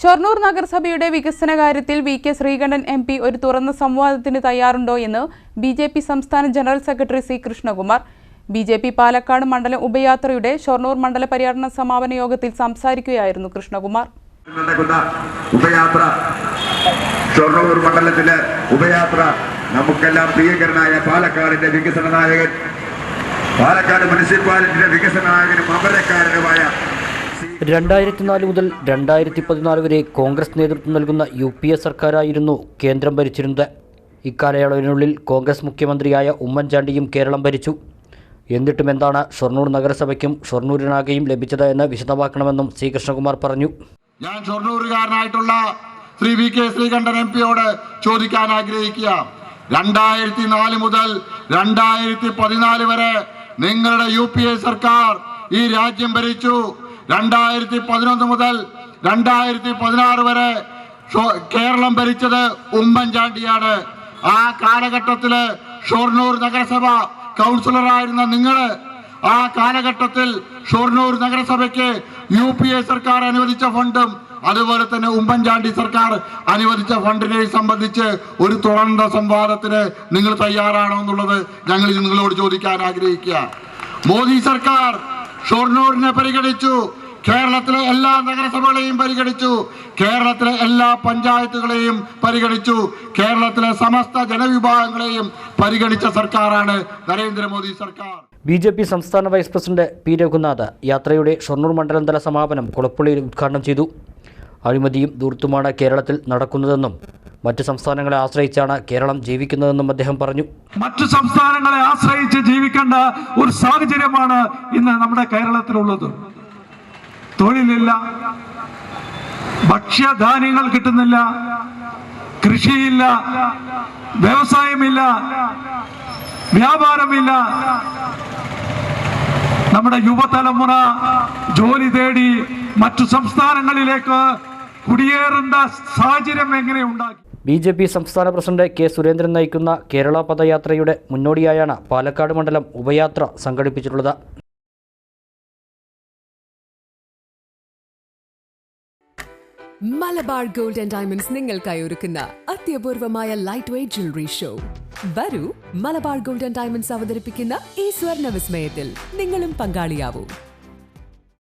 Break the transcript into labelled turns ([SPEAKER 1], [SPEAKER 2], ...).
[SPEAKER 1] ഷൊർണൂർ നഗരസഭയുടെ വികസന കാര്യത്തിൽ V K Sreekandan M P ഒരു തുറന്ന സംവാദത്തിന് തയ്യാറുണ്ടോ എന്ന് ബി ജെ പി സംസ്ഥാന general secretary C Krishnakumar. B J P Palakkad മണ്ഡലം ഉപയാത്രയുടെ ഷൊർണൂർ മണ്ഡല പര്യടന സമാപന യോഗത്തിൽ സംസാരിക്കുകയായിരുന്നു കൃഷ്ണകുമാർ.
[SPEAKER 2] നടക്കുന്ന ഉപയാത്ര ഷൊർണൂർ മണ്ഡലത്തിലെ ഉപയാത്ര നമുക്കെല്ലാം പ്രിയങ്കരനായ പാലക്കാടിന്റെ വികസന നായകൻ പാലക്കാട് മുനിസിപ്പാലിറ്റിയുടെ വികസന നായകനും അമരക്കാരനുമായ
[SPEAKER 3] രണ്ടായിരത്തി നാല് മുതൽ രണ്ടായിരത്തി പതിനാല് വരെ കോൺഗ്രസ് നേതൃത്വം നൽകുന്ന യു പി എ സർക്കാരായിരുന്നു കേന്ദ്രം ഭരിച്ചിരുന്നത്. ഇക്കാലയളവിനുള്ളിൽ കോൺഗ്രസ് മുഖ്യമന്ത്രിയായ ഉമ്മൻചാണ്ടിയും കേരളം ഭരിച്ചു. എന്നിട്ടും എന്താണ് ഷൊർണൂർ നഗരസഭയ്ക്കും ഷൊർണൂരിനാകെയും ലഭിച്ചത് എന്ന് വിശദമാക്കണമെന്നും സി കൃഷ്ണകുമാർ പറഞ്ഞു.
[SPEAKER 4] ഞാൻ ഷൊർണൂരുകാരനായിട്ടുള്ള Shri V K Sreekandan M പിയോട് ചോദിക്കാൻ ആഗ്രഹിക്കുക. രണ്ടായിരത്തി നാല് മുതൽ രണ്ടായിരത്തി പതിനാല് വരെ നിങ്ങളുടെ യു പി എ സർക്കാർ ഈ രാജ്യം ഭരിച്ചു. രണ്ടായിരത്തി പതിനൊന്ന് മുതൽ രണ്ടായിരത്തി പതിനാറ് വരെ കേരളം ഭരിച്ചത് ഉമ്മൻചാണ്ടിയാണ്. ആ കാലഘട്ടത്തിൽ ഷൊർണൂർ നഗരസഭ കൗൺസിലറായിരുന്ന നിങ്ങൾ ആ കാലഘട്ടത്തിൽ ഷൊർണൂർ നഗരസഭയ്ക്ക് യു പി എ സർക്കാർ അനുവദിച്ച ഫണ്ടും അതുപോലെ തന്നെ ഉമ്മൻചാണ്ടി സർക്കാർ അനുവദിച്ച ഫണ്ടിനെ സംബന്ധിച്ച് ഒരു തുറന്ന സംവാദത്തിന് നിങ്ങൾ തയ്യാറാണോ എന്നുള്ളത് ഞങ്ങൾ നിങ്ങളോട് ചോദിക്കാൻ ആഗ്രഹിക്കുക. മോദി സർക്കാർ ഷൊർണൂരിനെ പരിഗണിച്ചു. കേരളത്തിലെ എല്ലാ നഗരസഭകളെയും പരിഗണിച്ചു. കേരളത്തിലെ എല്ലാ പഞ്ചായത്തുകളെയും പരിഗണിച്ചു. കേരളത്തിലെ സമസ്ത ജനവിഭാഗങ്ങളെയും പരിഗണിച്ച സർക്കാരാണ് നരേന്ദ്രമോദി സർക്കാർ.
[SPEAKER 3] ബി ജെ പി സംസ്ഥാന വൈസ് പ്രസിഡന്റ് പി രഘുനാഥ് യാത്രയുടെ ഷൊർണൂർ മണ്ഡലം തല സമാപനം കുളപ്പുള്ളിയിൽ ഉദ്ഘാടനം ചെയ്തു. അഴിമതിയും ദൂർത്തുമാണ് കേരളത്തിൽ നടക്കുന്നതെന്നും മറ്റ് സംസ്ഥാനങ്ങളെ ആശ്രയിച്ചാണ് കേരളം ജീവിക്കുന്നതെന്നും അദ്ദേഹം പറഞ്ഞു.
[SPEAKER 5] മറ്റു സംസ്ഥാനങ്ങളെ ആശ്രയിച്ച് ജീവിക്കേണ്ട ഒരു സാഹചര്യമാണ് ഇന്ന് നമ്മുടെ കേരളത്തിലുള്ളത്. തൊഴിലില്ല ഭക്ഷ്യധാന്യങ്ങൾ കിട്ടുന്നില്ല കൃഷിയില്ല വ്യവസായമില്ല വ്യാപാരമില്ല. നമ്മുടെ യുവതലമുറ ജോലി തേടി മറ്റു സംസ്ഥാനങ്ങളിലേക്ക് കുടിയേറേണ്ട സാഹചര്യം എങ്ങനെ ഉണ്ടാക്കി?
[SPEAKER 3] ബി ജെ പി സംസ്ഥാന പ്രസിഡന്റ് കെ സുരേന്ദ്രൻ നയിക്കുന്ന കേരള പദയാത്രയുടെ മുന്നോടിയായാണ് പാലക്കാട് മണ്ഡലം ഉപയാത്ര സംഘടിപ്പിച്ചിട്ടുള്ളത്.
[SPEAKER 6] മലബാർ ഗോൾഡ് ആൻഡ് ഡയമണ്ട്സ് നിങ്ങൾക്കായി ഒരുക്കുന്ന അത്യപൂർവമായ ലൈറ്റ് വെയ്റ്റ് ജ്വല്ലറി ഷോ വരൂ മലബാർ ഗോൾഡ് ആൻഡ് ഡയമണ്ട്സ് അവതരിപ്പിക്കുന്ന ഈ സ്വർണ വിസ്മയത്തിൽ നിങ്ങളും പങ്കാളിയാവൂ.